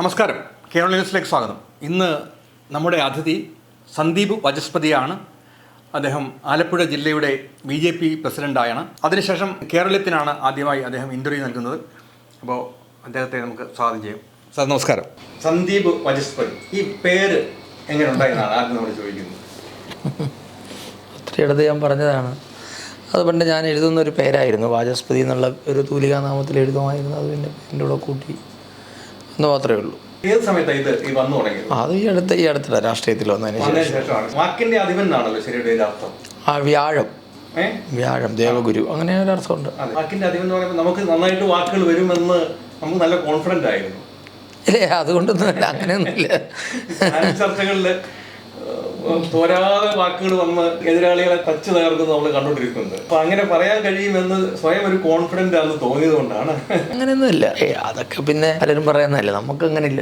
നമസ്കാരം. കേരള ന്യൂസിലേക്ക് സ്വാഗതം. ഇന്ന് നമ്മുടെ അതിഥി സന്ദീപ് വചസ്പതിയാണ് അദ്ദേഹം ആലപ്പുഴ ജില്ലയുടെ ബി ജെ പി പ്രസിഡന്റായാണ് അതിനുശേഷം കേരളത്തിനാണ് ആദ്യമായി അദ്ദേഹം ഇന്റർവ്യൂ നൽകുന്നത്. അപ്പോൾ അദ്ദേഹത്തെ നമുക്ക് സ്വാഗതം ചെയ്യാം. സാർ നമസ്കാരം. സന്ദീപ് വചസ്പതി ഈ പേര് എങ്ങനെ ഉണ്ടായെന്നാണ് ആദ്യം നമ്മൾ ചോദിക്കുന്നത്. ഒത്തിരിയിടത്ത് ഞാൻ പറഞ്ഞതാണ്. അത് പണ്ട് ഞാൻ എഴുതുന്ന ഒരു പേരായിരുന്നു. വാചസ്പതി എന്നുള്ള ഒരു തൂലികാ നാമത്തിൽ എഴുതുമായിരുന്നു. അത് പിന്നെ എന്റെ കൂടെ കൂട്ടി എന്ന് മാത്രമേ ഉള്ളൂ. ഏത് സമയത്താണ് ഇത് ഈ വന്നു തുടങ്ങിയത്? അത് ഈ അടുത്ത ഈ അടുത്ത രാഷ്ട്രീയത്തിൽ വന്നതിന് ശേഷം. വന്നതിന് ശേഷമാണ്. വാക്കിന്റെ അധിപൻ എന്നാണല്ലോ ശരിയുടെ ഒരു അർത്ഥം. ആ വ്യാഴം. ഏഹ് വ്യാഴം ദേവഗുരു അങ്ങനെ അതെ. വാക്കിന്റെ അധികം എന്ന് പറയുമ്പോൾ നമുക്ക് നന്നായിട്ട് വാക്കുകൾ വരുമെന്ന് നമുക്ക് നല്ല കോൺഫിഡന്റ് ആയിരുന്നു. ഇല്ലേ അതുകൊണ്ടൊന്നുമില്ല അങ്ങനെയൊന്നുമില്ല. ചർച്ചകളിൽ തോരാതെ വാക്കുകൾ വന്ന് എതിരാളികളെ തച്ച് തകർക്കുന്നത് നമ്മൾ കണ്ടുകൊണ്ടിരിക്കുന്നത് അപ്പൊ അങ്ങനെ പറയാൻ കഴിയുമെന്ന് സ്വയം ഒരു കോൺഫിഡന്റ് ആണെന്ന് തോന്നിയത് കൊണ്ടാണ് അങ്ങനെയൊന്നുമില്ല അതൊക്കെ പിന്നെ പലരും പറയുന്നതല്ലേ? നമുക്ക് അങ്ങനെ ഇല്ല.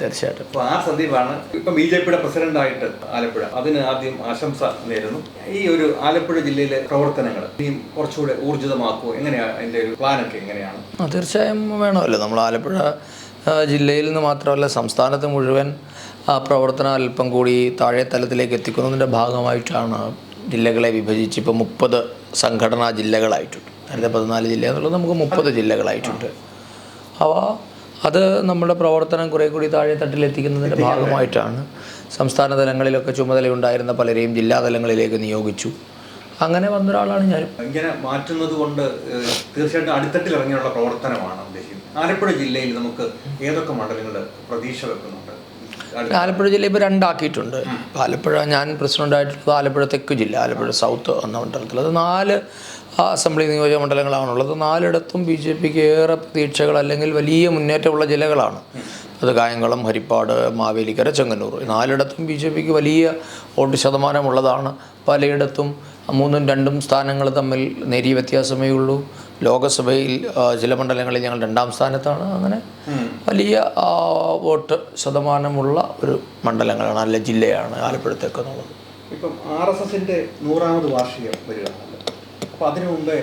തീർച്ചയായിട്ടും. അപ്പൊ ആ സന്ദീപാണ് ഇപ്പൊ ബി ജെ പിയുടെ പ്രസിഡന്റ് ആയിട്ട് ആലപ്പുഴ. അതിന് ആദ്യം ആശംസ നേരുന്നു. ഈ ഒരു ആലപ്പുഴ ജില്ലയിലെ പ്രവർത്തനങ്ങൾ ഇനിയും കുറച്ചുകൂടെ ഊർജിതമാക്കുമോ എങ്ങനെയാണ് അതിന്റെ ഒരു പ്ലാനൊക്കെ എങ്ങനെയാണ്? തീർച്ചയായും വേണമല്ലോ. നമ്മൾ ആലപ്പുഴ ജില്ലയിൽ നിന്ന് മാത്രമല്ല സംസ്ഥാനത്ത് മുഴുവൻ ആ പ്രവർത്തനം അല്പം കൂടി താഴെ തലത്തിലേക്ക് എത്തിക്കുന്നതിന്റെ ഭാഗമായിട്ടാണ് ജില്ലകളെ വിഭജിച്ച് ഇപ്പോൾ മുപ്പത് സംഘടനാ ജില്ലകളായിട്ടുണ്ട്. നേരത്തെ പതിനാല് ജില്ല എന്നുള്ളത് നമുക്ക് മുപ്പത് ജില്ലകളായിട്ടുണ്ട്. അവ അത് നമ്മുടെ പ്രവർത്തനം കുറേ കൂടി താഴെ തട്ടിലെത്തിക്കുന്നതിന്റെ ഭാഗമായിട്ടാണ്. സംസ്ഥാന തലങ്ങളിലൊക്കെ ചുമതലയുണ്ടായിരുന്ന പലരെയും ജില്ലാ തലങ്ങളിലേക്ക് നിയോഗിച്ചു. അങ്ങനെ വന്നൊരാളാണ് ഞാൻ ഇങ്ങനെ മാറ്റുന്നത് കൊണ്ട് തീർച്ചയായിട്ടും അടിത്തട്ടിൽ ഇറങ്ങിയുള്ള പ്രവർത്തനമാണ് ഉദ്ദേശിക്കുന്നത്. ആലപ്പുഴ ജില്ലയിൽ നമുക്ക് ഏതൊക്കെ മണ്ഡലങ്ങൾ പ്രതീക്ഷ വെക്കുന്നുണ്ട്? ആലപ്പുഴ. ജില്ല ഇപ്പോൾ രണ്ടാക്കിയിട്ടുണ്ട്. ആലപ്പുഴ ഞാൻ പ്രസിഡന്റായിട്ടുള്ളത് ആലപ്പുഴ തെക്ക് ജില്ല ആലപ്പുഴ സൗത്ത് എന്ന മണ്ഡലത്തിൽ അത് നാല് അസംബ്ലി നിയോജക മണ്ഡലങ്ങളാണുള്ളത്. നാലിടത്തും ബി ജെ പിക്ക് ഏറെ പ്രതീക്ഷകൾ അല്ലെങ്കിൽ വലിയ മുന്നേറ്റമുള്ള ജില്ലകളാണ്. അത് കായംകുളം ഹരിപ്പാട് മാവേലിക്കര ചെങ്ങന്നൂർ. നാലിടത്തും ബി ജെ പിക്ക് വലിയ വോട്ട് ശതമാനമുള്ളതാണ്. പലയിടത്തും മൂന്നും രണ്ടും സ്ഥാനങ്ങൾ തമ്മിൽ നേരിയ വ്യത്യാസമേ ഉള്ളൂ. ലോകസഭയിൽ ചില മണ്ഡലങ്ങളിൽ ഞങ്ങൾ രണ്ടാം സ്ഥാനത്താണ്. അങ്ങനെ വലിയ വോട്ട് ശതമാനമുള്ള ഒരു മണ്ഡലങ്ങളാണ് അല്ല ജില്ലയാണ് ആലപ്പുഴത്തേക്ക് എന്നുള്ളത് ഇപ്പം ആർ എസ് എസിന്റെ നൂറാമത് വാർഷികം വരികയാണല്ലോ അപ്പൊ അതിനു മുമ്പേ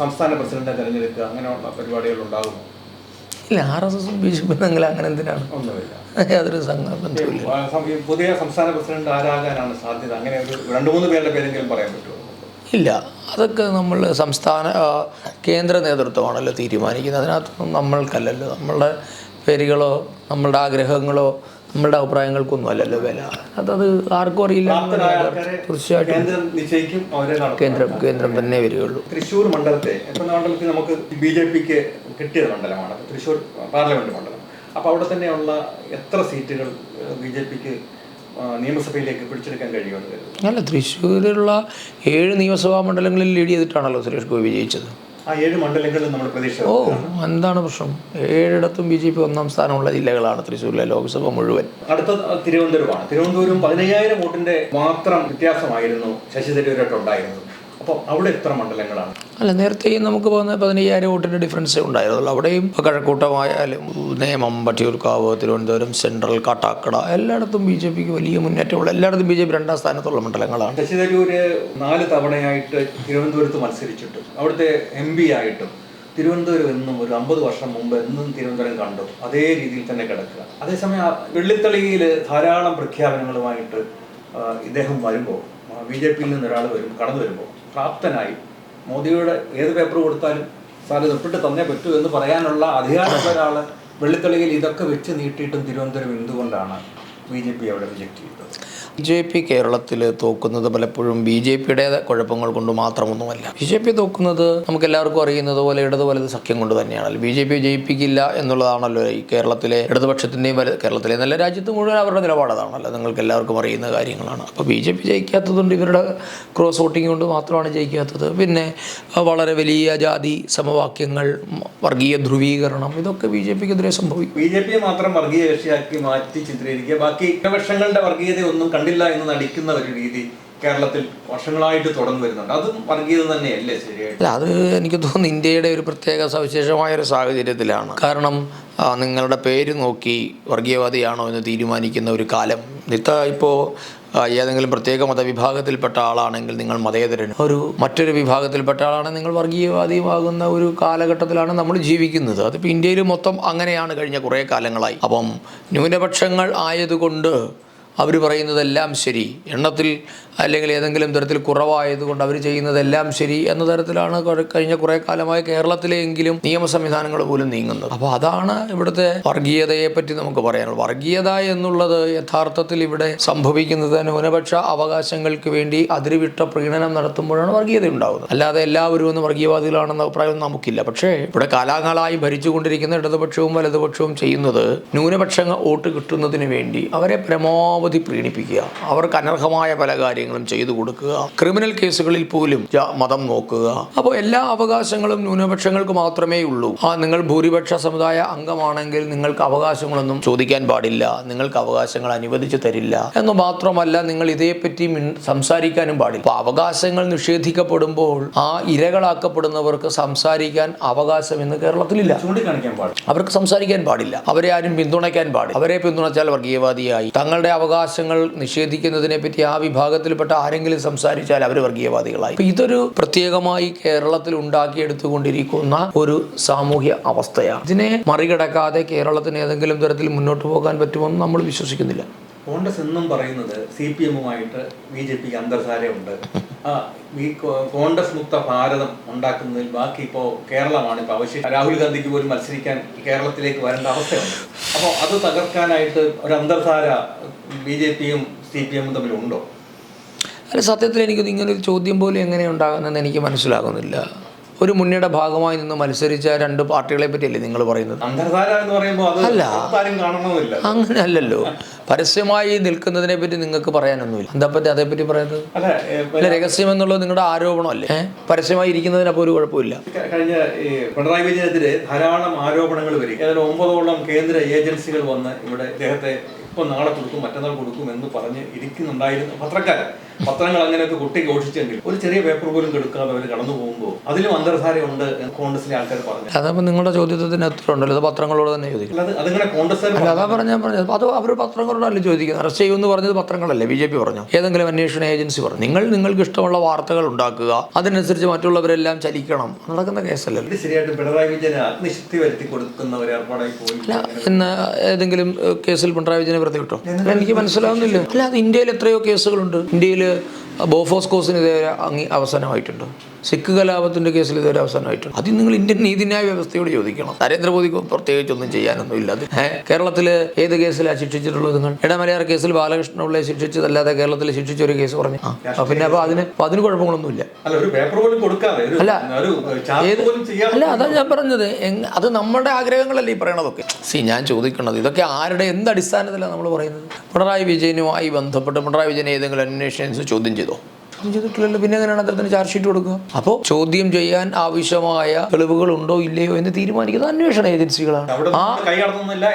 സംസ്ഥാന പ്രസിഡന്റിനെ തിരഞ്ഞെടുക്കുക അങ്ങനെയുള്ള പരിപാടികൾ ഉണ്ടാകുമോ? ഇല്ല ആർ എസ് എസും ബി ജെ പി തമ്മിൽ അങ്ങനെ എന്തിനാണ്? യാതൊരു പുതിയ സംസ്ഥാന പ്രസിഡന്റ് ആരാകാനാണ് സാധ്യത? അങ്ങനെ ഒരു രണ്ട് മൂന്ന് പേരുടെ പേരെങ്കിലും പറയാൻ പറ്റുമോ? ഇല്ല. അതൊക്കെ നമ്മൾ സംസ്ഥാന കേന്ദ്ര നേതൃത്വമാണല്ലോ തീരുമാനിക്കുന്നത്. അതിനകത്തൊന്നും നമ്മൾക്കല്ലല്ലോ. നമ്മളുടെ പേരുകളോ നമ്മളുടെ ആഗ്രഹങ്ങളോ നമ്മളുടെ അഭിപ്രായങ്ങൾക്കൊന്നും അല്ലല്ലോ വില. അതത് ആർക്കും അറിയില്ല. തീർച്ചയായിട്ടും കേന്ദ്രം കേന്ദ്രം തന്നെ വരികയുള്ളൂ. തൃശ്ശൂർ മണ്ഡലത്തെ മണ്ഡലത്തിൽ നമുക്ക് ബി ജെ പിക്ക് കിട്ടിയ മണ്ഡലമാണ്. തൃശ്ശൂർ പാർലമെന്റ് മണ്ഡലം. അപ്പോൾ അവിടെ തന്നെയുള്ള എത്ര സീറ്റുകൾ ബി ജെ പിക്ക് നിയമസഭയിലേക്ക് പിടിച്ചെടുക്കാൻ കഴിയുമെന്ന് അല്ല തൃശ്ശൂരിലുള്ള ഏഴ് നിയമസഭാ മണ്ഡലങ്ങളിൽ ലീഡ് ചെയ്തിട്ടാണല്ലോ സുരേഷ് ഗോപി വിജയിച്ചത്. ആ ഏഴ് മണ്ഡലങ്ങളിൽ നമ്മുടെ പ്രതീക്ഷ ഓ എന്താണ് പ്രശ്നം? ഏഴിടത്തും ബി ജെ പി ഒന്നാം സ്ഥാനമുള്ള ജില്ലകളാണ് തൃശ്ശൂരിലെ ലോക്സഭ മുഴുവൻ. അടുത്ത തിരുവനന്തപുരമാണ്. തിരുവനന്തപുരം പതിനയ്യായിരം വോട്ടിന്റെ മാത്രം വ്യത്യാസമായിരുന്നു ശശി തരൂരായിട്ട് ഉണ്ടായിരുന്നത് അപ്പോൾ അവിടെ എത്ര മണ്ഡലങ്ങളാണ്? അല്ല നേരത്തെയും നമുക്ക് പോകുന്ന പതിനയ്യായിരം വോട്ടിന്റെ ഡിഫറൻസേ ഉണ്ടായിരുന്നുള്ളൂ. അവിടെയും കഴക്കൂട്ടമായാലും നേമം പട്ടിയൂർക്കാവ് തിരുവനന്തപുരം സെൻട്രൽ കാട്ടാക്കട എല്ലായിടത്തും ബി ജെ പിക്ക് വലിയ മുന്നേറ്റമുള്ള എല്ലായിടത്തും ബി ജെ പി രണ്ടാം സ്ഥാനത്തുള്ള മണ്ഡലങ്ങളാണ്. ശശി തരൂര് നാല് തവണയായിട്ട് തിരുവനന്തപുരത്ത് മത്സരിച്ചിട്ടും അവിടുത്തെ എം പി ആയിട്ടും തിരുവനന്തപുരം എന്നും ഒരു അമ്പത് വർഷം മുമ്പ് എന്നും തിരുവനന്തപുരം കണ്ടു. അതേ രീതിയിൽ തന്നെ കിടക്കുക. അതേസമയം വെള്ളിത്തളിയിൽ ധാരാളം പ്രഖ്യാപനങ്ങളുമായിട്ട് ഇദ്ദേഹം വരുമ്പോൾ ബി ജെ പിയിൽ നിന്ന് ഒരാൾ വരും കടന്നു വരുമ്പോൾ പ്രാപ്തനായി. മോദിയുടെ ഏത് പേപ്പർ കൊടുത്താലും സാറ് ഒപ്പിട്ട് തന്നേ പറ്റൂ എന്ന് പറയാനുള്ള അധികാരമുള്ള ഒരാൾ വെള്ളിത്തളിയിൽ ഇതൊക്കെ വെച്ച് നീട്ടിയിട്ടും തിരുവനന്തപുരം എന്തുകൊണ്ടാണ് ബി ജെ പി അവിടെ റിജക്ട് ചെയ്തത്? ബി ജെ പി കേരളത്തിൽ തോക്കുന്നത് പലപ്പോഴും ബി ജെ പിയുടെ കുഴപ്പങ്ങൾ കൊണ്ട് മാത്രമൊന്നുമല്ല. ബി ജെ പി തോക്കുന്നത് നമുക്ക് എല്ലാവർക്കും അറിയുന്നത് പോലെ ഇടതു വലത് സഖ്യം കൊണ്ട് തന്നെയാണല്ലോ ബി ജെ പി ജയിപ്പിക്കില്ല എന്നുള്ളതാണല്ലോ ഈ കേരളത്തിലെ ഇടതുപക്ഷത്തിന്റെയും വല കേരളത്തിലെ നല്ല രാജ്യത്ത് മുഴുവൻ അവരുടെ നിലപാടതാണല്ലോ. നിങ്ങൾക്ക് എല്ലാവർക്കും അറിയുന്ന കാര്യങ്ങളാണ്. അപ്പോൾ ബി ജെ പി ജയിക്കാത്തതുകൊണ്ട് ഇവരുടെ ക്രോസ് വോട്ടിംഗ് കൊണ്ട് മാത്രമാണ് ജയിക്കാത്തത്. പിന്നെ വളരെ വലിയ ജാതി സമവാക്യങ്ങൾ വർഗീയ ധ്രുവീകരണം ഇതൊക്കെ ബി ജെ പിക്കെതിരെ സംഭവിക്കും. ബി ജെ പി മാത്രം വർഗീയ കക്ഷിയാക്കി മാറ്റി ചിത്രീകരിക്കുക. ബാക്കി ഇടപക്ഷങ്ങളുടെ വർഗീയതയൊന്നും കണ്ടില്ല എന്ന് നടിക്കുന്ന ഒരു രീതി കേരളത്തിൽ വർഷങ്ങളായിട്ട് തുടർന്നു വരുന്നുണ്ട്. അതും വർഗീയത തന്നെയല്ലേ ശരിയായിട്ട്? അത് എനിക്ക് തോന്നുന്നു ഇന്ത്യയുടെ ഒരു പ്രത്യേക സവിശേഷമായ ഒരു സാഹചര്യത്തിലാണ്. കാരണം നിങ്ങളുടെ പേര് നോക്കി വർഗീയവാദിയാണോ എന്ന് തീരുമാനിക്കുന്ന ഒരു കാലം. നിത്ത ഇപ്പോൾ ഏതെങ്കിലും പ്രത്യേക മതവിഭാഗത്തിൽപ്പെട്ട ആളാണെങ്കിൽ നിങ്ങൾ മതേതരൻ ഒരു മറ്റൊരു വിഭാഗത്തിൽപ്പെട്ട ആളാണെങ്കിൽ നിങ്ങൾ വർഗീയവാദിയുമാകുന്ന ഒരു കാലഘട്ടത്തിലാണ് നമ്മൾ ജീവിക്കുന്നത്. അതിപ്പോൾ ഇന്ത്യയിൽ മൊത്തം അങ്ങനെയാണ് കഴിഞ്ഞ കുറേ കാലങ്ങളായി. അപ്പം ന്യൂനപക്ഷങ്ങൾ ആയതുകൊണ്ട് അവർ പറയുന്നതെല്ലാം ശരി. എണ്ണത്തിൽ അല്ലെങ്കിൽ ഏതെങ്കിലും തരത്തിൽ കുറവായതുകൊണ്ട് അവർ ചെയ്യുന്നതെല്ലാം ശരി എന്ന തരത്തിലാണ് കഴിഞ്ഞ കുറേ കാലമായി കേരളത്തിലെങ്കിലും നിയമ സംവിധാനങ്ങൾ പോലും നീങ്ങുന്നത്. അപ്പോൾ അതാണ് ഇവിടുത്തെ വർഗീയതയെ പറ്റി നമുക്ക് പറയാനുള്ളത്. വർഗീയത എന്നുള്ളത് യഥാർത്ഥത്തിൽ ഇവിടെ സംഭവിക്കുന്നത് ന്യൂനപക്ഷ അവകാശങ്ങൾക്ക് വേണ്ടി അതിരുവിട്ട പ്രീണനം നടത്തുമ്പോഴാണ് വർഗീയത ഉണ്ടാകുന്നത് അല്ലാതെ എല്ലാവരും ഒന്ന് വർഗീയവാദികളാണെന്ന അഭിപ്രായം നമുക്കില്ല. പക്ഷേ ഇവിടെ കാലാകാലമായി ഭരിച്ചുകൊണ്ടിരിക്കുന്ന ഇടതുപക്ഷവും വലതുപക്ഷവും ചെയ്യുന്നത് ന്യൂനപക്ഷങ്ങൾ വോട്ട് കിട്ടുന്നതിന് വേണ്ടി അവരെ പരമാവധി പ്രീണിപ്പിക്കുക അവർക്ക് അനർഹമായ പല കാര്യങ്ങളും ചെയ്തു കൊടുക്കുക ക്രിമിനൽ കേസുകളിൽ പോലും മതം നോക്കുക. അപ്പോൾ എല്ലാ അവകാശങ്ങളും ന്യൂനപക്ഷങ്ങൾക്ക് മാത്രമേ ഉള്ളൂ. ആ നിങ്ങൾ ഭൂരിപക്ഷ സമുദായ അംഗമാണെങ്കിൽ നിങ്ങൾക്ക് അവകാശങ്ങളൊന്നും ചോദിക്കാൻ പാടില്ല നിങ്ങൾക്ക് അവകാശങ്ങൾ അനുവദിച്ചു തരില്ല എന്ന് മാത്രമല്ല നിങ്ങൾ ഇതേപ്പറ്റി സംസാരിക്കാനും പാടില്ല. അപ്പോൾ അവകാശങ്ങൾ നിഷേധിക്കപ്പെടുമ്പോൾ ആ ഇരകളാക്കപ്പെടുന്നവർക്ക് സംസാരിക്കാൻ അവകാശം ഇന്ന് കേരളത്തിലില്ല അവർക്ക് സംസാരിക്കാൻ പാടില്ല. അവരെ ആരും പിന്തുണയ്ക്കാൻ പാടില്ല. അവരെ പിന്തുണച്ചാൽ വർഗീയവാദിയായി. തങ്ങളുടെ അവകാശങ്ങൾ നിഷേധിക്കുന്നതിനെ പറ്റി ആ വിഭാഗത്തിൽപ്പെട്ട ആരെങ്കിലും സംസാരിച്ചാൽ അവർ വർഗീയവാദികളായി. ഇതൊരു പ്രത്യേകമായി കേരളത്തിൽ ഉണ്ടാക്കിയെടുത്തുകൊണ്ടിരിക്കുന്ന ഒരു സാമൂഹ്യ അവസ്ഥയാണ്. ഇതിനെ മറികടക്കാതെ കേരളത്തിന് ഏതെങ്കിലും തരത്തിൽ മുന്നോട്ട് പോകാൻ പറ്റുമെന്ന് നമ്മൾ വിശ്വസിക്കുന്നില്ല. കോൺഗ്രസ് എന്നും പറയുന്നത് സി പി എമ്മുമായിട്ട് ബി ജെ പിക്ക് അന്തർധാരയുണ്ട് ഈ കോൺഗ്രസ് മുക്ത ഭാരതം ഉണ്ടാക്കുന്നതിൽ ബാക്കി ഇപ്പോൾ കേരളമാണ്. ഇപ്പോൾ അവശ്യം രാഹുൽ ഗാന്ധിക്ക് പോലും മത്സരിക്കാൻ കേരളത്തിലേക്ക് വരേണ്ട അവസ്ഥയുണ്ട്. അപ്പോൾ അത് തകർക്കാനായിട്ട് ഒരു അന്തർധാര ബി ജെ പിയും സി പി എമ്മും തമ്മിലുണ്ടോ അല്ല സത്യത്തിൽ എനിക്ക് ഇങ്ങനെ ഒരു ചോദ്യം പോലും എങ്ങനെ ഉണ്ടാകുന്നതെന്ന് എനിക്ക് മനസ്സിലാകുന്നില്ല. ഒരു മുന്നണിയുടെ ഭാഗമായി നിന്ന് മത്സരിച്ച രണ്ട് പാർട്ടികളെ പറ്റിയല്ലേ നിങ്ങൾ പറയുന്നത്? അന്തർധാര എന്ന് പറയുമ്പോൾ അത് അല്ല. അങ്ങനെ അല്ലല്ലോ പരസ്യമായി നിൽക്കുന്നതിനെ പറ്റി നിങ്ങൾക്ക് പറയാനൊന്നുമില്ല. എന്താ പറ്റി അതേപ്പറ്റി പറയുന്നത്? അല്ല രഹസ്യം എന്നുള്ളത് നിങ്ങളുടെ ആരോപണമല്ലേ അല്ലേ? പരസ്യമായി ഇരിക്കുന്നതിനപ്പോൾ ഒരു കുഴപ്പമില്ല. കഴിഞ്ഞ പിണറായി വിജയനെതിരെ ധാരാളം ആരോപണങ്ങൾ വരും. ഏതായാലും ഒമ്പതോളം കേന്ദ്ര ഏജൻസികൾ വന്ന് ഇവിടെ ഇദ്ദേഹത്തെ ഇപ്പൊ നാളെ കൊടുക്കും മറ്റന്നാൾ കൊടുക്കും എന്ന് പറഞ്ഞ് ഇരിക്കുന്നുണ്ടായിരുന്നു പത്രക്കാരൻ. പത്രങ്ങൾ അങ്ങനെയൊക്കെ കുട്ടി ഘോഷിച്ചെങ്കിൽ ഒരു ചെറിയ പേപ്പർ പോലും കെടുക്കാതെ അവർ കടന്നു പോകുമ്പോൾ അതിലും അന്തർധാരയുണ്ട് എന്ന് കോൺഗ്രസിലെ ആൾക്കാർ പറഞ്ഞു അതപ്പോൾ നിങ്ങളുടെ ചോദ്യത്തിന് എത്ര ഉണ്ടല്ലോ? അത് പത്രങ്ങളോട് തന്നെ ചോദിക്കും. അതിങ്ങനെ കോൺഗ്രസ് അതാ പറഞ്ഞാൽ പറഞ്ഞത്. അത് അവർ പത്രങ്ങളോടല്ലേ ചോദിക്കുന്നത്? അറസ്റ്റ് ചെയ്യുമെന്ന് പറഞ്ഞത് പത്രങ്ങളല്ലേ? ബി ജെ പി പറഞ്ഞു? ഏതെങ്കിലും അന്വേഷണ ഏജൻസി പറഞ്ഞു? നിങ്ങൾ നിങ്ങൾക്ക് ഇഷ്ടമുള്ള വാർത്തകൾ ഉണ്ടാക്കുക. അതിനനുസരിച്ച് മറ്റുള്ളവരെല്ലാം ചലിക്കണം. നടക്കുന്ന കേസല്ലല്ലോ ഇത് ശരിയായിട്ട് പിണറായി വിജയന് അഗ്നിശക്തി വരുത്തി കൊടുക്കുന്ന ഒരു ഏർപ്പാടായി പോയി. അല്ല ഇന്ന് ഏതെങ്കിലും കേസിൽ പിണറായി വിജയനെ വെറുതെ കിട്ടും എനിക്ക് മനസ്സിലാവുന്നില്ല. അല്ല അത് ഇന്ത്യയിൽ എത്രയോ കേസുകളുണ്ട്. ഇന്ത്യയിൽ dia. ബോഫോസ്കോസിന് ഇതേവരെ അങ്ങി അവസാനമായിട്ടുണ്ട്. സിഖ് കലാപത്തിന്റെ കേസിൽ ഇതൊരു അവസാനമായിട്ടുണ്ട്. അത് നിങ്ങൾ ഇന്ത്യൻ നീതിന്യായ വ്യവസ്ഥയോട് ചോദിക്കണം. നരേന്ദ്രമോദിക്ക് പ്രത്യേകിച്ച് ഒന്നും ചെയ്യാനൊന്നും അത് കേരളത്തിൽ ഏത് കേസിലാണ് ശിക്ഷിച്ചിട്ടുള്ളത് നിങ്ങൾ? ഇടമലയാർ കേസിൽ ബാലകൃഷ്ണ പിള്ളയെ ശിക്ഷിച്ചതല്ലാതെ കേരളത്തിൽ ശിക്ഷിച്ച ഒരു കേസ് പറഞ്ഞു പിന്നെ അപ്പോൾ അതിന് അപ്പോൾ അതിന് കുഴപ്പങ്ങളൊന്നുമില്ല അല്ല ഏത് അല്ല അതാ ഞാൻ പറഞ്ഞത്. അത് നമ്മുടെ ആഗ്രഹങ്ങളല്ലേ ഈ പറയണതൊക്കെ? സി ഞാൻ ചോദിക്കുന്നത് ഇതൊക്കെ ആരുടെ എന്ത് അടിസ്ഥാനത്തിലാണ് നമ്മൾ പറയുന്നത്? പിണറായി വിജയനുമായി ബന്ധപ്പെട്ട് പിണറായി വിജയനെ ഏതെങ്കിലും അന്വേഷണ ചോദ്യം ചെയ്തോ. quedó. ചോദ്യം ചെയ്തിട്ടില്ലല്ലോ. പിന്നെ എങ്ങനെയാണ് അദ്ദേഹത്തിന് ചാർജ് ഷീറ്റ് കൊടുക്കുക? അപ്പോൾ ചോദ്യം ചെയ്യാൻ ആവശ്യമായ തെളിവുകൾ ഉണ്ടോ ഇല്ലയോ എന്ന് തീരുമാനിക്കുന്നത് അന്വേഷണ ഏജൻസികളാണ്. അവിടെ കൈ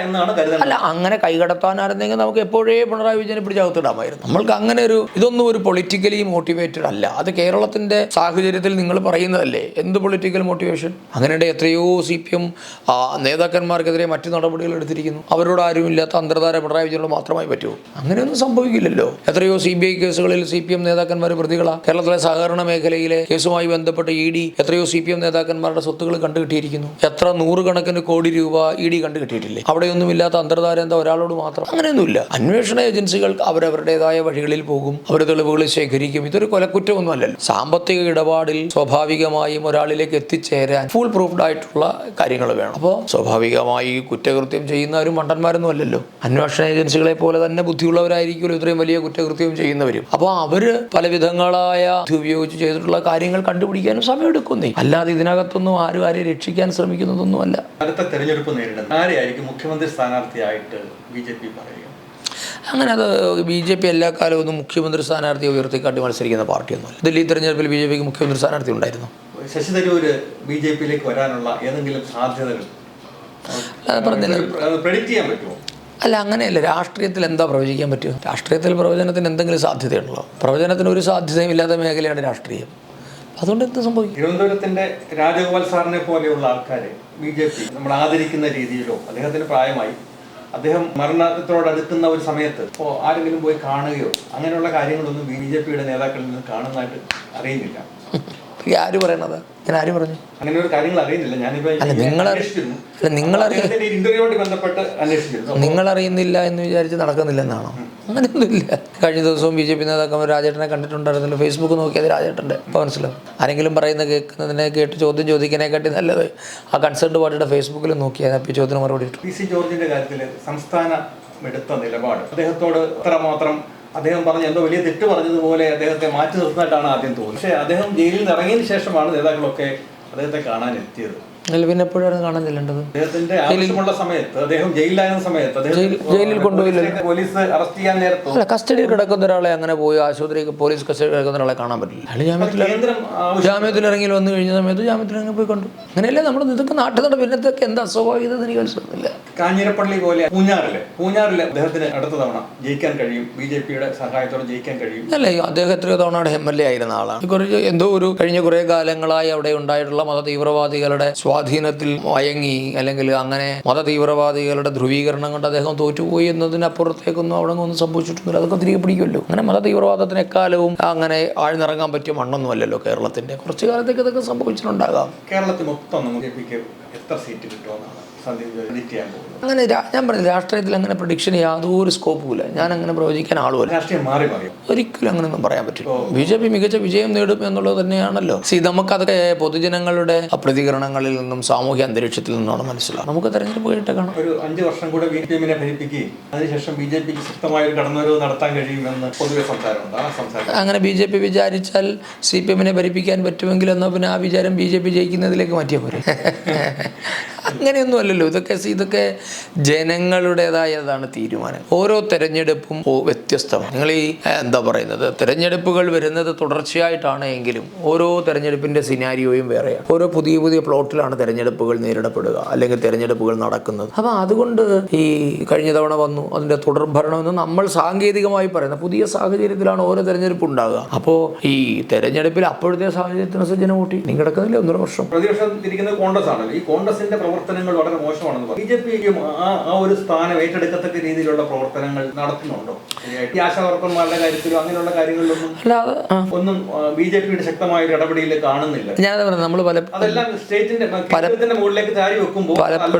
എന്നാണ് കരുതുന്നത് അല്ല അങ്ങനെ കൈകടത്താനായിരുന്നെങ്കിൽ നമുക്ക് എപ്പോഴേ പിണറായി വിജയനെ പിടിച്ച് അകത്തിടാമായിരുന്നു നമ്മൾക്ക് അങ്ങനെ ഒരു ഇതൊന്നും ഒരു പൊളിറ്റിക്കലി മോട്ടിവേറ്റഡ് അല്ല. അത് കേരളത്തിന്റെ സാഹചര്യത്തിൽ നിങ്ങൾ പറയുന്നതല്ലേ? എന്ത് പൊളിറ്റിക്കൽ മോട്ടിവേഷൻ അങ്ങനെയുടെ എത്രയോ സി പി എം നേതാക്കന്മാർക്കെതിരെ മറ്റു നടപടികൾ എടുത്തിരിക്കുന്നു. അവരോട് ആരുമില്ലാത്ത അന്തർധാര പിണറായി വിജയനോട് മാത്രമായി പറ്റുമോ അങ്ങനെയൊന്നും സംഭവിക്കില്ലല്ലോ. എത്രയോ സി ബി ഐ കേസുകളിൽ സി പി എം നേതാക്കന്മാർ പ്രതികളാണ് കേരളത്തിലെ സഹകരണ മേഖലയിലെ കേസുമായി ബന്ധപ്പെട്ട് ഇ ഡി എത്രയോ സി പി എം നേതാക്കന്മാരുടെ സ്വത്തുകൾ കണ്ടുകിട്ടിയിരിക്കുന്നു. എത്ര നൂറുകണക്കിന് കോടി രൂപ ഇ ഡി കണ്ടുകിട്ടിയിട്ടില്ലേ? അവിടെയൊന്നും ഇല്ലാത്ത അന്തർധാര എന്താ ഒരാളോട് മാത്രം? അങ്ങനെയൊന്നുമില്ല. അന്വേഷണ ഏജൻസികൾ അവരവരുടേതായ വഴികളിൽ പോകും. അവർ തെളിവുകൾ ശേഖരിക്കും. ഇതൊരു കൊലക്കുറ്റമൊന്നും അല്ലല്ലോ സാമ്പത്തിക ഇടപാടിൽ സ്വാഭാവികമായും ഒരാളിലേക്ക് എത്തിച്ചേരാൻ ഫുൾ പ്രൂഫ്ഡ് ആയിട്ടുള്ള കാര്യങ്ങൾ വേണം. അപ്പോൾ സ്വാഭാവികമായി കുറ്റകൃത്യം ചെയ്യുന്നവരും മണ്ടന്മാരൊന്നും അല്ലല്ലോ. അന്വേഷണ ഏജൻസികളെ പോലെ തന്നെ ബുദ്ധിയുള്ളവരായിരിക്കുമല്ലോ ഇത്രയും വലിയ കുറ്റകൃത്യം ചെയ്യുന്നവരും. അപ്പോൾ അവർ പല വിധങ്ങളായ ബുദ്ധി ഉപയോഗിച്ച് ചെയ്തിട്ടുള്ള കാര്യങ്ങൾ കണ്ടുപിടിക്കാനും സമയമെടുക്കുന്നേ. അല്ലാതെ ഇതിനകത്തൊന്നും ആരും ആരെ രക്ഷിക്കാൻ ശ്രമിക്കുന്നതൊന്നുമല്ല. അടുത്ത തെരഞ്ഞെടുപ്പ് നേരിടുന്ന ആരെയായിരിക്കും മുഖ്യമന്ത്രി സ്ഥാനാർത്ഥിയായിട്ട് ബി ജെ പി പറയുക? അങ്ങനെ അത് ബി ജെ പി എല്ലാ കാലവും ഒന്നും മുഖ്യമന്ത്രി സ്ഥാനാർത്ഥിയെ ഉയർത്തിക്കാട്ടി മത്സരിക്കുന്ന പാർട്ടിയൊന്നുമല്ല. ദില്ലി തെരഞ്ഞെടുപ്പിൽ ബി ജെ പിക്ക് മുഖ്യമന്ത്രി സ്ഥാനാർത്ഥി ഉണ്ടായിരുന്നു. ശശി തരൂർ ബി ജെ പിയിലേക്ക് വരാനുള്ള ഏതെങ്കിലും സാധ്യതകൾ? പ്രെഡിക്റ്റ് ചെയ്യാൻ പറ്റുമോ? അല്ല അങ്ങനെയല്ല. രാഷ്ട്രീയത്തിൽ എന്താ പ്രവചിക്കാൻ പറ്റുമോ രാഷ്ട്രീയത്തിൽ പ്രവചനത്തിന് എന്തെങ്കിലും സാധ്യതയുണ്ടല്ലോ പ്രവചനത്തിന് ഒരു സാധ്യതയും ഇല്ലാത്ത മേഖലയാണ് രാഷ്ട്രീയം. അതുകൊണ്ട് എന്ത് സംഭവിക്കും? തിരുവനന്തപുരത്തിന്റെ രാജഗോപാൽ സാറിനെ പോലെയുള്ള ആൾക്കാരെ ബി ജെ പി നമ്മൾ ആദരിക്കുന്ന രീതിയിലോ അദ്ദേഹത്തിന് പ്രായമായി അദ്ദേഹം മരണത്തോട് അടുക്കുന്ന ഒരു സമയത്ത് ഇപ്പോൾ ആരെങ്കിലും പോയി കാണുകയോ അങ്ങനെയുള്ള കാര്യങ്ങളൊന്നും ബി ജെ പിയുടെ നേതാക്കളിൽ നിന്ന് കാണുന്നതായിട്ട് അറിയുന്നില്ല. ഈ ആര് പറയണത്? ഞാൻ ആര് പറഞ്ഞു? അല്ല, നിങ്ങൾ അല്ല, നിങ്ങൾ നിങ്ങൾ അറിയുന്നില്ല എന്ന് വിചാരിച്ച് നടക്കുന്നില്ലെന്നാണോ അങ്ങനെയൊന്നുമില്ല. കഴിഞ്ഞ ദിവസവും ബി ജെ പി നേതാക്കന്മാർ രാജേട്ടനെ കണ്ടിട്ടുണ്ടായിരുന്നല്ലോ. ഫേസ്ബുക്ക് നോക്കിയത് രാജേട്ടന്റെ. ഇപ്പോൾ മനസ്സിലാവും ആരെങ്കിലും പറയുന്നത് കേൾക്കുന്നതിനെ കേട്ട് ചോദ്യം ചോദിക്കാനേക്കാട്ടി നല്ലത് ആ കൺസേൺഡ് പാർട്ടിയുടെ ഫേസ്ബുക്കിൽ നോക്കിയാൽ അപ്പോൾ ഈ ചോദ്യത്തിന് മറുപടി കിട്ടും. പി സി ജോർജിന്റെ കാര്യത്തിൽ സംസ്ഥാനം എടുത്ത നിലപാട്. അദ്ദേഹത്തോട് അത്രമാത്രം അദ്ദേഹം പറഞ്ഞ എന്തോ വലിയ തെറ്റ് പറഞ്ഞതുപോലെ അദ്ദേഹത്തെ മാറ്റി നിർത്തുന്നതായിട്ടാണ് ആദ്യം തോന്നുന്നത്. പക്ഷേ അദ്ദേഹം ജയിലിൽ നിന്ന് ഇറങ്ങിയതിന് ശേഷമാണ് നേതാക്കളൊക്കെ അദ്ദേഹത്തെ കാണാൻ എത്തിയത്. എപ്പോഴാണ് കാണാൻ ചെല്ലേണ്ടത്? അദ്ദേഹത്തിന്റെ ആവശ്യമുള്ള സമയത്ത് അദ്ദേഹം ജയിലിലായിരുന്ന സമയത്ത് അദ്ദേഹം ജയിലിൽ കൊണ്ടുപോയില്ലല്ലോ. പോലീസ് അറസ്റ്റ് ചെയ്യാൻ നേരത്തോ? കസ്റ്റഡിയിൽ കിടക്കുന്ന ഒരാളെ അങ്ങനെ പോയി ആശുപത്രി പോലീസ് കസ്റ്റഡിയിൽ കിടക്കുന്ന ഒരാളെ കാണാൻ പറ്റില്ല. അയാൾ ജാമ്യത്തിൽ ജാമ്യത്തിൽ ഇറങ്ങി വന്നു കഴിഞ്ഞ സമയത്ത് ജാമ്യത്തിൽ ഇറങ്ങി പോയി കണ്ടു. അങ്ങനെയല്ലേ നമ്മൾ ഇതൊക്കെ നാട്ടിൽ നിന്നുള്ള പിന്നത്തൊക്കെ എന്താ അസ്വാഭാവികത എനിക്ക് മനസ്സിലാകുന്നില്ല കാഞ്ഞിരപ്പള്ളി പോലെ പൂഞ്ഞാറിൽ പൂഞ്ഞാറിൽ അദ്ദേഹത്തിന് അടുത്ത തവണ ജയിക്കാൻ കഴിയും. ബി ജെ പിയുടെ സഹായത്തോടെ ജയിക്കാൻ കഴിയും. അല്ല അദ്ദേഹം എത്രയോ തവണ അവിടെ എം എൽ എ ആയിരുന്ന ആളാണ്. കുറച്ച് എന്തോ ഒരു കഴിഞ്ഞ കുറെ കാലങ്ങളായി അവിടെ ഉണ്ടായിട്ടുള്ള മത തീവ്രവാദികളുടെ സ്വാധീനത്തിൽ മയങ്ങി അല്ലെങ്കിൽ അങ്ങനെ മത തീവ്രവാദികളുടെ ധ്രുവീകരണം കൊണ്ട് അദ്ദേഹം തോറ്റുപോയി എന്നതിനപ്പുറത്തേക്കൊന്നും അവിടെ ഒന്നും സംഭവിച്ചിട്ടൊന്നുമില്ല. അതൊക്കെ തിരികെ പിടിക്കുമല്ലോ. അങ്ങനെ മത തീവ്രവാദത്തിന് എക്കാലവും അങ്ങനെ ആഴ്ന്നിറങ്ങാൻ പറ്റിയ മണ്ണൊന്നുമല്ലല്ലോ കേരളത്തിന്റെ കുറച്ചു കാലത്തേക്ക് ഇതൊക്കെ സംഭവിച്ചിട്ടുണ്ടാകാം. കേരളത്തിൽ മൊത്തം നമുക്ക് എത്ര സീറ്റ് കിട്ടുമെന്നാണ്? സന്ദീപ് ജോർജ് എഡിറ്റ് ചെയ്യാൻ പോകുന്നത് അങ്ങനെ ഞാൻ പറഞ്ഞു രാഷ്ട്രീയത്തിൽ അങ്ങനെ പ്രൊഡിക്ഷൻ യാതൊരു സ്കോപ്പുമില്ല ഞാൻ അങ്ങനെ പ്രവചിക്കാൻ ആളുമല്ല. ഒരിക്കലും അങ്ങനെയൊന്നും പറയാൻ പറ്റില്ല. ബി ജെ പി മികച്ച വിജയം നേടും എന്നുള്ളത് തന്നെയാണല്ലോ. സി നമുക്കതൊക്കെ പൊതുജനങ്ങളുടെ പ്രതികരണങ്ങളിൽ നിന്നും സാമൂഹ്യ അന്തരീക്ഷത്തിൽ നിന്നാണ് മനസ്സിലാവും നമുക്ക് തെരഞ്ഞെടുപ്പ് കഴിഞ്ഞിട്ട് കാണാം. ഒരു അഞ്ച് വർഷം കൂടെ ബി ജെ പിന്നെ ഭരിപ്പിക്കുകയും അതിനുശേഷം ബി ജെ പിക്ക് ശക്തമായ ഒരു കടന്നുവരവ് നടത്താൻ കഴിയുമെന്ന് പൊതുവെ സംസാരമുണ്ട്. അങ്ങനെ ബി ജെ പി വിചാരിച്ചാൽ സി പി എമ്മിനെ ഭരിപ്പിക്കാൻ പറ്റുമെങ്കിൽ എന്നാൽ പിന്നെ ആ വിചാരം ബി ജെ പി ജയിക്കുന്നതിലേക്ക് മാറ്റിയാൽ പോരെ. അങ്ങനെയൊന്നും അല്ലല്ലോ. ഇതൊക്കെ ഇതൊക്കെ ജനങ്ങളുടേതായതാണ് തീരുമാനം. ഓരോ തെരഞ്ഞെടുപ്പും വ്യത്യസ്തമാണ്. നിങ്ങൾ ഈ എന്താ പറയുന്നത്? തെരഞ്ഞെടുപ്പുകൾ വരുന്നത് തുടർച്ചയായിട്ടാണ് എങ്കിലും ഓരോ തെരഞ്ഞെടുപ്പിന്റെ സിനാരിയോയും വേറെയാണ്. ഓരോ പുതിയ പുതിയ പ്ലോട്ടിലാണ് തെരഞ്ഞെടുപ്പുകൾ നേരിടപ്പെടുക അല്ലെങ്കിൽ തെരഞ്ഞെടുപ്പുകൾ നടക്കുന്നത്. അപ്പോൾ അതുകൊണ്ട് ഈ കഴിഞ്ഞ തവണ വന്നു അതിന്റെ തുടർഭരണം എന്ന് നമ്മൾ സാങ്കേതികമായി പറയുന്ന പുതിയ സാഹചര്യത്തിലാണ് ഓരോ തെരഞ്ഞെടുപ്പ് ഉണ്ടാകുക. അപ്പോൾ ഈ തെരഞ്ഞെടുപ്പിൽ അപ്പോഴത്തെ സാഹചര്യത്തിനനുസരിച്ച് ജനം കൂട്ടി നിങ്ങളുടെ ഒന്നര വർഷം? പ്രതിപക്ഷം കോൺഗ്രസ് ആണല്ലോ ഈ കോൺഗ്രസിന്റെ പ്രവർത്തനങ്ങൾ വളരെ മോശമാണെന്ന് ബി ജെ പിയും ആ ആ ഒരു സ്ഥാനം ഏറ്റെടുക്കത്തക്ക രീതിയിലുള്ള പ്രവർത്തനങ്ങൾ നടത്തുന്നുണ്ടോ? ഈ ആശാവർക്കന്മാരുടെ കാര്യത്തിലും അങ്ങനെയുള്ള കാര്യങ്ങളിലൊന്നും ഒന്നും ബി ജെ പിയുടെ ശക്തമായ ഒരു ഇടപെടൽ കാണുന്നില്ല. ഞാൻ നമ്മൾ പല അതെല്ലാം സ്റ്റേറ്റിന്റെ കേന്ദ്രത്തിന്റെ മുകളിലേക്ക് ചാരി വെക്കുമ്പോൾ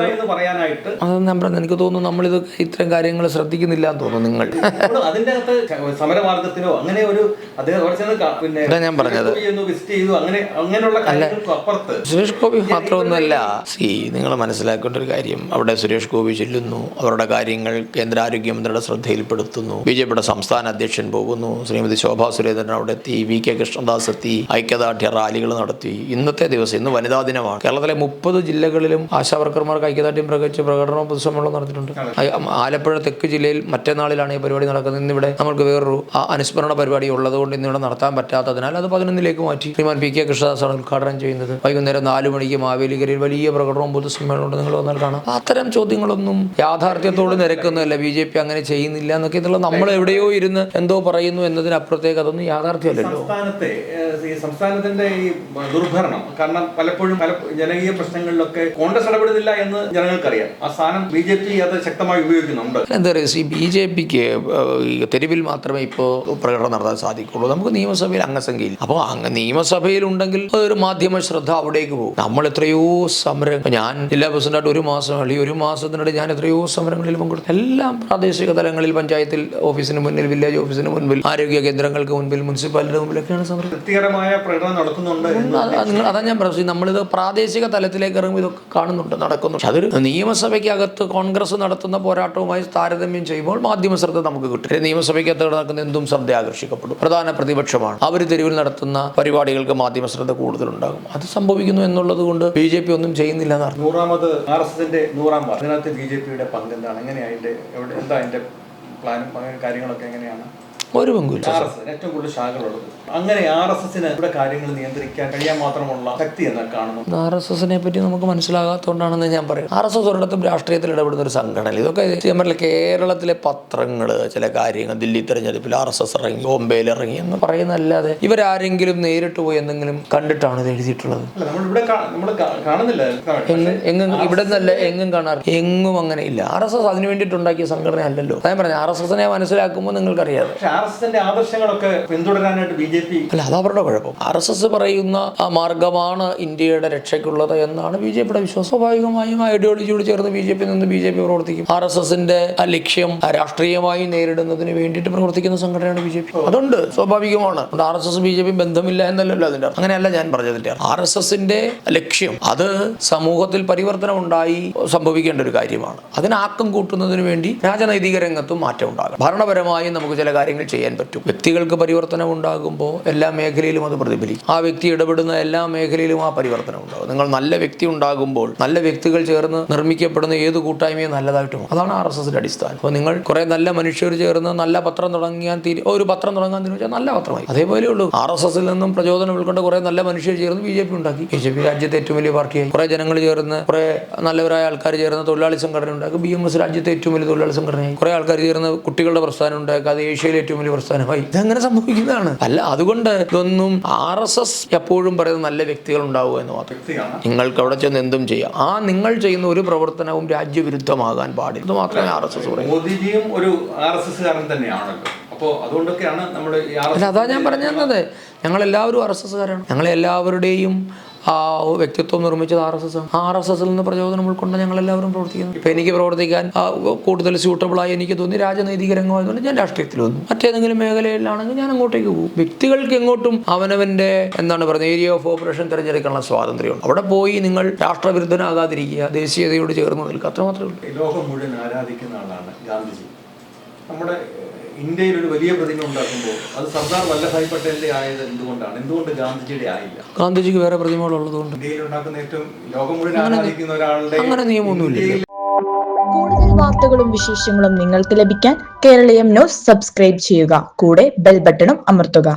എന്ന് പറയാനായിട്ട് അത് ഞാൻ പറഞ്ഞത് എനിക്ക് തോന്നുന്നു നമ്മളിത് ഇത്തരം കാര്യങ്ങൾ ശ്രദ്ധിക്കുന്നില്ല എന്ന് തോന്നുന്നു നിങ്ങൾ. അതിന്റെ അകത്ത് സമരമാർഗത്തിലോ അങ്ങനെ ഒരു അദ്ദേഹം പിന്നെ ഞാൻ പറഞ്ഞത്. അങ്ങനെ അങ്ങനെയുള്ള കാര്യങ്ങൾക്ക് അപ്പുറത്ത് സുരേഷ് ഗോപി മാത്രമൊന്നുമല്ല. സി നിങ്ങൾ മനസ്സിലാക്കേണ്ട ഒരു കാര്യം അവിടെ സുരേഷ് ഗോപി ചെല്ലുന്നു. അവരുടെ കാര്യങ്ങൾ കേന്ദ്ര ആരോഗ്യമന്ത്രിയുടെ ശ്രദ്ധയിൽപ്പെടുത്തുന്നു. ബി ജെ പിയുടെ സംസ്ഥാന അധ്യക്ഷൻ പോകുന്നു. ശ്രീമതി ശോഭാ സുരേന്ദ്രൻ അവിടെ എത്തി. വി കെ കൃഷ്ണദാസ് എത്തി. ഐക്യദാർഢ്യ റാലികൾ നടത്തി. ഇന്നത്തെ ദിവസം ഇന്ന് വനിതാ ദിനമാണ്. കേരളത്തിലെ മുപ്പത് ജില്ലകളിലും ആശാവർക്കർമാർക്ക് ഐക്യദാർഢ്യം പ്രകടിച്ച് പ്രകടനവും പൊതുസമ്മേളനവും നടത്തിയിട്ടുണ്ട്. ആലപ്പുഴ തെക്ക് ജില്ലയിൽ മറ്റന്നാളിലാണ് ഈ പരിപാടി നടക്കുന്നത്. ഇന്നിവിടെ നമുക്ക് വേറൊരു അനുസ്മരണ പരിപാടി ഉള്ളതുകൊണ്ട് ഇന്നിവിടെ നടത്താൻ പറ്റാത്തതിനാൽ അത് പതിനൊന്നിലേക്ക് മാറ്റി. ശ്രീമാൻ പി കെ കൃഷ്ണദാസാണ് ഉദ്ഘാടനം ചെയ്യുന്നത്. വൈകുന്നേരം നാലു മണിക്ക് മാവേലിക്കരയിൽ വലിയ പ്രകടനവും പൊതുസമ്മേളനം ഉണ്ട്. നിങ്ങൾ വന്നാൽ കാണാം. അത്തരം ചോദ്യങ്ങളൊന്നും യാഥാർത്ഥ്യത്തോട് നിരക്കുന്നതല്ല. ബി ജെ പി അങ്ങനെ ചെയ്യുന്നില്ല എന്നൊക്കെ എന്നുള്ള നമ്മൾ എവിടെയോ ഇരുന്ന് എന്തോ പറയുന്നു എന്നതിനപ്പുറത്തേക്ക് അതൊന്നും യാഥാർത്ഥ്യമല്ലല്ലോ. സംസ്ഥാനത്തെ സംസ്ഥാനത്തിന്റെ ഈ ദുർഭരണം കാരണം പലപ്പോഴും പല ജനകീയ പ്രശ്നങ്ങളിലൊക്കെ കോൺഗ്രസ് ഇടപെടുന്നില്ല എന്ന് ജനങ്ങൾക്കറിയാം. ആ സ്ഥാനം ബി ജെ പി അത് ശക്തമായി ഉപയോഗിക്കുന്നുണ്ട്. എന്താ പറയുക ഈ ബി ജെ പിക്ക് തെരുവിൽ മാത്രമേ ഇപ്പോൾ പ്രകടനം നടത്താൻ സാധിക്കുള്ളൂ. നമുക്ക് നിയമസഭയിൽ അംഗസംഖ്യയിൽ അപ്പോൾ അങ്ങ് നിയമസഭയിൽ ഉണ്ടെങ്കിൽ ഒരു മാധ്യമ ശ്രദ്ധ അവിടേക്ക് പോകും. നമ്മൾ എത്രയോ സമരം ഞാൻ ജില്ലാ പ്രസിഡന്റായിട്ട് ഒരു മാസം അല്ലെങ്കിൽ ഒരു മാസത്തിനിടെ ഞാൻ എത്രയോ സമരങ്ങളിൽ പങ്കെടുത്തു. എല്ലാം പ്രാദേശിക തലങ്ങളിൽ പഞ്ചായത്തിൽ ഓഫീസിന് മുന്നിൽ വില്ലേജ് ഓഫീസിന് മുൻപിൽ ആരോഗ്യ കേന്ദ്രങ്ങൾക്ക് മുൻപിൽ മുനിസിപ്പാലിറ്റിയുടെ മുമ്പിലൊക്കെയാണ് സമരം. തൃപ്തികരമായ പ്രകടനം നടത്തുന്നുണ്ട് എന്ന് അത് ഞാൻ പറഞ്ഞു നമ്മളിത് പ്രാദേശിക തലത്തിലേക്ക് ഇറങ്ങുമ്പോൾ ഇതൊക്കെ കാണുന്നുണ്ട് നടക്കുന്നു അതൊരു നിയമസഭയ്ക്കകത്ത് കോൺഗ്രസ് നടത്തുന്ന പോരാട്ടവുമായി താരതമ്യം ചെയ്യുമ്പോൾ മാധ്യമ ശ്രദ്ധ നമുക്ക് കിട്ടും. നിയമസഭയ്ക്കകത്ത് നടക്കുന്ന എന്തും ശ്രദ്ധ ആകർഷിക്കപ്പെടും. പ്രധാന പ്രതിപക്ഷമാണ്. അവർ തെരുവിൽ നടത്തുന്ന പരിപാടികൾക്ക് മാധ്യമ ശ്രദ്ധ കൂടുതലുണ്ടാകും. അത് സംഭവിക്കുന്നു എന്നുള്ളത് കൊണ്ട് ബി ജെ പി ഒന്നും ചെയ്യുന്നില്ല നൂറാമത് ആർ എസ് എസിന്റെ നൂറാം വാർഡ്. അതിനകത്ത് ബി ജെ പിയുടെ പങ്ക് എന്താണ് എങ്ങനെയാ അതിന്റെ എവിടെ എന്താ അതിന്റെ പ്ലാനും അങ്ങനെ കാര്യങ്ങളൊക്കെ എങ്ങനെയാണ്? ഒരു പങ്കുമില്ല ഏറ്റവും കൂടുതൽ ശാഖകളുള്ളത്. അങ്ങനെ ആർ എസ് എസിന് ഇവിടെ കാര്യങ്ങൾ നിയന്ത്രിക്കാൻ കഴിയാൻ മാത്രമുള്ള ശക്തി എന്ന് കാണുന്നു. ആർ എസ് എസിനെ പറ്റി നമുക്ക് മനസ്സിലാകാത്തതുകൊണ്ടാണെന്ന് ഞാൻ പറയും. ആർ എസ് എസ് ഒരിടത്തും രാഷ്ട്രീയത്തിൽ ഇടപെടുന്ന ഒരു സംഘടന ഇതൊക്കെ ഞാൻ കേരളത്തിലെ പത്രങ്ങൾ ചില കാര്യങ്ങൾ ദില്ലി തെരഞ്ഞെടുപ്പിൽ ആർ എസ് എസ് ഇറങ്ങി ബോംബെയിൽ ഇറങ്ങി എന്ന് പറയുന്നല്ലാതെ ഇവരാരെങ്കിലും നേരിട്ട് പോയി എന്തെങ്കിലും കണ്ടിട്ടാണ് ഇത് എഴുതിയിട്ടുള്ളത്? കാണുന്നില്ല. എങ്ങും ഇവിടെ നിന്നല്ല എങ്ങും കാണാറ്. എങ്ങും അങ്ങനെ ഇല്ല. ആർ എസ് എസ് അതിന് വേണ്ടിയിട്ടുണ്ടാക്കിയ സംഘടന അല്ലല്ലോ ഞാൻ പറഞ്ഞു ആർ എസ് എസിനെ മനസ്സിലാക്കുമ്പോൾ നിങ്ങൾക്കറിയാതെ പക്ഷെ അല്ല അത് അവരുടെ കുഴപ്പം. ആർ എസ് എസ് പറയുന്ന ആ മാർഗമാണ് ഇന്ത്യയുടെ രക്ഷയ്ക്കുള്ളത് എന്നാണ് ബി ജെ പിയുടെ വിശ്വാസം. സ്വാഭാവികമായും ഐഡിയോളജിയോട് ചേർന്ന് ബി ജെ പി നിന്ന് ബി ജെ പി പ്രവർത്തിക്കും. ആർ എസ് എസിന്റെ ആ ലക്ഷ്യം രാഷ്ട്രീയമായി നേരിടുന്നതിന് വേണ്ടിയിട്ട് പ്രവർത്തിക്കുന്ന സംഘടനയാണ് ബി ജെ പി. അതുണ്ട് സ്വാഭാവികമാണ്. R S S B J P ബന്ധമില്ല എന്നല്ലല്ലോ അതിന്റെ. അങ്ങനെയല്ല ഞാൻ പറഞ്ഞതിന്റെ ആർ എസ് എസിന്റെ ലക്ഷ്യം അത് സമൂഹത്തിൽ പരിവർത്തനം ഉണ്ടായി സംഭവിക്കേണ്ട ഒരു കാര്യമാണ്. അതിനാക്കം കൂട്ടുന്നതിന് വേണ്ടി രാജനൈതിക രംഗത്തും മാറ്റം ഉണ്ടാകും ഭരണപരമായി നമുക്ക് ചില കാര്യങ്ങൾ ചെയ്യാൻ പറ്റും. വ്യക്തികൾക്ക് പരിവർത്തനം ഉണ്ടാകുമ്പോൾ എല്ലാ മേഖലയിലും അത് പ്രതിഫലിക്കും. ആ വ്യക്തി ഇടപെടുന്ന എല്ലാ മേഖലയിലും ആ പരിവർത്തനം ഉണ്ടാകും നിങ്ങൾ നല്ല വ്യക്തി ഉണ്ടാകുമ്പോൾ നല്ല വ്യക്തികൾ ചേർന്ന് നിർമ്മിക്കപ്പെടുന്ന ഏത് കൂട്ടായ്മയും നല്ലതായിട്ട് അതാണ് ആർ എസ് എസിന്റെ അടിസ്ഥാനം. അപ്പോൾ നിങ്ങൾ കുറെ നല്ല മനുഷ്യർ ചേർന്ന് നല്ല പത്രം തുടങ്ങിയാൽ തീരെ ഒരു പത്രം തുടങ്ങാൻ തീരുമാനിച്ചാൽ നല്ല പത്രമായി. അതേപോലെ ഉള്ളൂ. ആർ എസ് എസിൽ നിന്നും പ്രചോദനം ഉൾക്കൊണ്ട് കുറെ നല്ല മനുഷ്യർ ചേർന്ന് ബി ജെ പി ഉണ്ടാക്കി. ബി ജെ പി രാജ്യത്തെ ഏറ്റവും വലിയ പാർട്ടിയായി. കുറെ ജനങ്ങൾ ചേർന്ന് കുറെ നല്ലവരായ ആൾക്കാർ ചേർന്ന് തൊഴിലാളി സംഘടന ഉണ്ടാക്കി. ബി എം എസ് രാജ്യത്തെ ഏറ്റവും വലിയ തൊഴിലാളി സംഘടനയായി. കുറെ ആൾക്കാർ ചേർന്ന് കുട്ടികളുടെ പ്രസ്ഥാനം ഉണ്ടാക്കി. അത് ഏഷ്യയിലെ ഏറ്റവും വലിയ പ്രസ്ഥാനമായി ഇതങ്ങനെ സംഭവിക്കുന്നതാണ്. അല്ല അതുകൊണ്ട് ഇതൊന്നും ആർ എസ് എസ് എപ്പോഴും പറയുന്ന നല്ല വ്യക്തികൾ ഉണ്ടാവുക എന്ന് മാത്രം. നിങ്ങൾക്ക് അവിടെ ചെന്ന് എന്തും ചെയ്യാം. ആ നിങ്ങൾ ചെയ്യുന്ന ഒരു പ്രവർത്തനവും രാജ്യവിരുദ്ധമാകാൻ പാടില്ല. ഇത് മാത്രമേ ആർ എസ് എസ് പറയൂ മോദിജിയും ഒരു ആർ എസ് എസ് തന്നെയാണല്ലോ. അപ്പോൾ അതുകൊണ്ടൊക്കെയാണ് നമ്മുടെ അതാ ഞാൻ പറഞ്ഞത്. ഞങ്ങളെല്ലാവരും ആർ എസ് എസ്സുകാരാണ്. ഞങ്ങളെല്ലാവരുടെയും ആ വ്യക്തിത്വം നിർമ്മിച്ചത് ആർ എസ് എസ് ആണ്. ആർ എസ് എസിൽ നിന്ന് പ്രചോദനം ഉൾക്കൊണ്ട് ഞങ്ങൾ എല്ലാവരും പ്രവർത്തിക്കുന്നു. ഇപ്പം എനിക്ക് പ്രവർത്തിക്കാൻ കൂടുതൽ സ്യൂട്ടബിളായി എനിക്ക് തോന്നി രാജനൈതിക രംഗമായതുകൊണ്ട് ഞാൻ രാഷ്ട്രീയത്തിൽ വന്നു. മറ്റേതെങ്കിലും മേഖലയിലാണെങ്കിൽ ഞാൻ അങ്ങോട്ടേക്ക് പോകും. വ്യക്തികൾക്ക് എങ്ങോട്ടും അവനവന്റെ എന്താണ് പറയുന്നത് ഏരിയ ഓഫ് ഓപ്പറേഷൻ തിരഞ്ഞെടുക്കാനുള്ള സ്വാതന്ത്ര്യമുണ്ട്. അവിടെ പോയി നിങ്ങൾ രാഷ്ട്രവിരുദ്ധനാകാതിരിക്കുക ദേശീയതയോട് ചേർന്ന് നിൽക്കുക അത്ര മാത്രമേ ഉള്ളൂ ലോകം മുഴുവൻ ആരാധിക്കുന്ന ആളാണ് ഗാന്ധിജി. നമ്മുടെ ഇന്ത്യയിൽ ഒരു വലിയ പ്രതിമ ഉണ്ടാക്കുമ്പോൾ അത് സർദാർ വല്ലഭായ് പട്ടേലിന്റെ ആയത് എന്തുകൊണ്ടാണ്? എന്തുകൊണ്ട് ഗാന്ധിജിയുടെ ആയില്ല? ഗാന്ധിജിക്ക് വേറെ പ്രതിമകളുള്ളതുകൊണ്ട്. ഇന്ത്യയിൽ ഉണ്ടാക്കുന്ന ഏറ്റവും ലോകം മുഴുവൻ ആരാധിക്കുന്ന ഒരാളുടെ അങ്ങനെ നിയമമൊന്നുമില്ല. കൂടുതൽ വാർത്തകളും വിശേഷങ്ങളും നിങ്ങൾക്ക് ലഭിക്കാൻ കേരളീയം ന്യൂസ് സബ്സ്ക്രൈബ് ചെയ്യുക. കൂടെ ബെൽ ബട്ടണും അമർത്തുക.